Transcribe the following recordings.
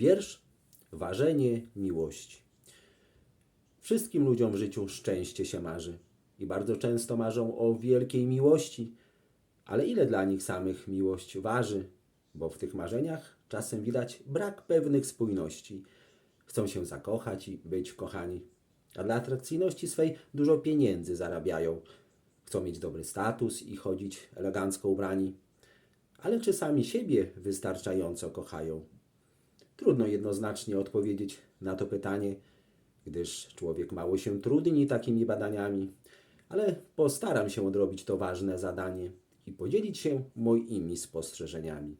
Wiersz Ważenie miłości. Wszystkim ludziom w życiu szczęście się marzy i bardzo często marzą o wielkiej miłości, ale ile dla nich samych miłość waży? Bo w tych marzeniach czasem widać brak pewnych spójności. Chcą się zakochać i być kochani, a dla atrakcyjności swej dużo pieniędzy zarabiają. Chcą mieć dobry status i chodzić elegancko ubrani. Ale czy sami siebie wystarczająco kochają? Trudno jednoznacznie odpowiedzieć na to pytanie, gdyż człowiek mało się trudni takimi badaniami, ale postaram się odrobić to ważne zadanie i podzielić się moimi spostrzeżeniami.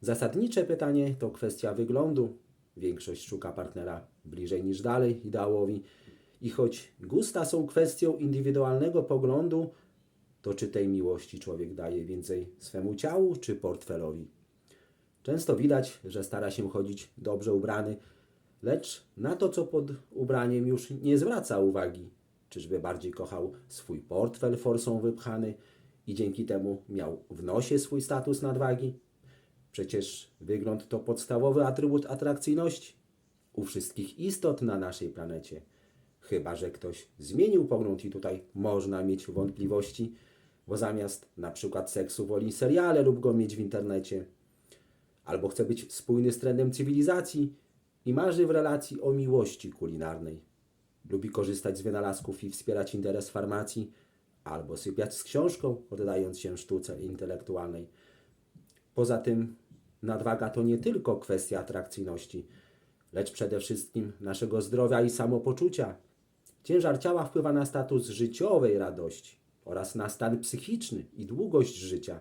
Zasadnicze pytanie to kwestia wyglądu. Większość szuka partnera bliżej niż dalej ideałowi. I choć gusta są kwestią indywidualnego poglądu, to czy tej miłości człowiek daje więcej swemu ciału czy portfelowi? Często widać, że stara się chodzić dobrze ubrany, lecz na to, co pod ubraniem już nie zwraca uwagi. Czyżby bardziej kochał swój portfel forsą wypchany i dzięki temu miał w nosie swój status nadwagi? Przecież wygląd to podstawowy atrybut atrakcyjności u wszystkich istot na naszej planecie. Chyba, że ktoś zmienił pogląd i tutaj można mieć wątpliwości, bo zamiast na przykład seksu woli seriale lub go mieć w internecie. Albo chce być spójny z trendem cywilizacji i marzy w relacji o miłości kulinarnej. Lubi korzystać z wynalazków i wspierać interes farmacji, albo sypiać z książką, oddając się sztuce intelektualnej. Poza tym nadwaga to nie tylko kwestia atrakcyjności, lecz przede wszystkim naszego zdrowia i samopoczucia. Ciężar ciała wpływa na status życiowej radości oraz na stan psychiczny i długość życia.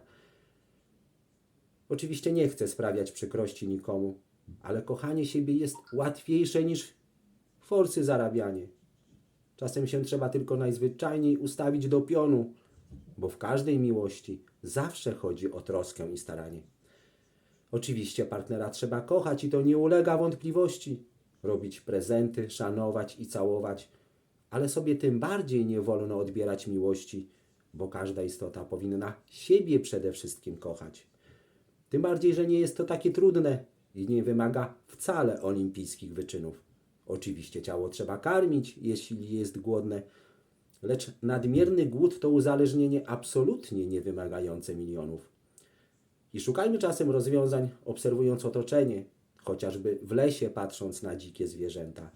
Oczywiście nie chcę sprawiać przykrości nikomu, ale kochanie siebie jest łatwiejsze niż forsy zarabianie. Czasem się trzeba tylko najzwyczajniej ustawić do pionu, bo w każdej miłości zawsze chodzi o troskę i staranie. Oczywiście partnera trzeba kochać i to nie ulega wątpliwości. Robić prezenty, szanować i całować, ale sobie tym bardziej nie wolno odbierać miłości, bo każda istota powinna siebie przede wszystkim kochać. Tym bardziej, że nie jest to takie trudne i nie wymaga wcale olimpijskich wyczynów. Oczywiście ciało trzeba karmić, jeśli jest głodne, lecz nadmierny głód to uzależnienie absolutnie nie wymagające milionów. I szukajmy czasem rozwiązań, obserwując otoczenie, chociażby w lesie patrząc na dzikie zwierzęta.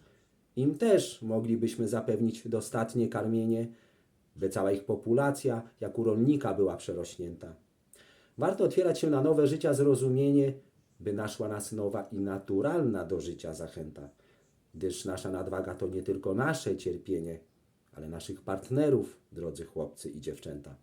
Im też moglibyśmy zapewnić dostatnie karmienie, by cała ich populacja, jak u rolnika, była przerośnięta. Warto otwierać się na nowe życia zrozumienie, by naszła nas nowa i naturalna do życia zachęta, gdyż nasza nadwaga to nie tylko nasze cierpienie, ale naszych partnerów, drodzy chłopcy i dziewczęta.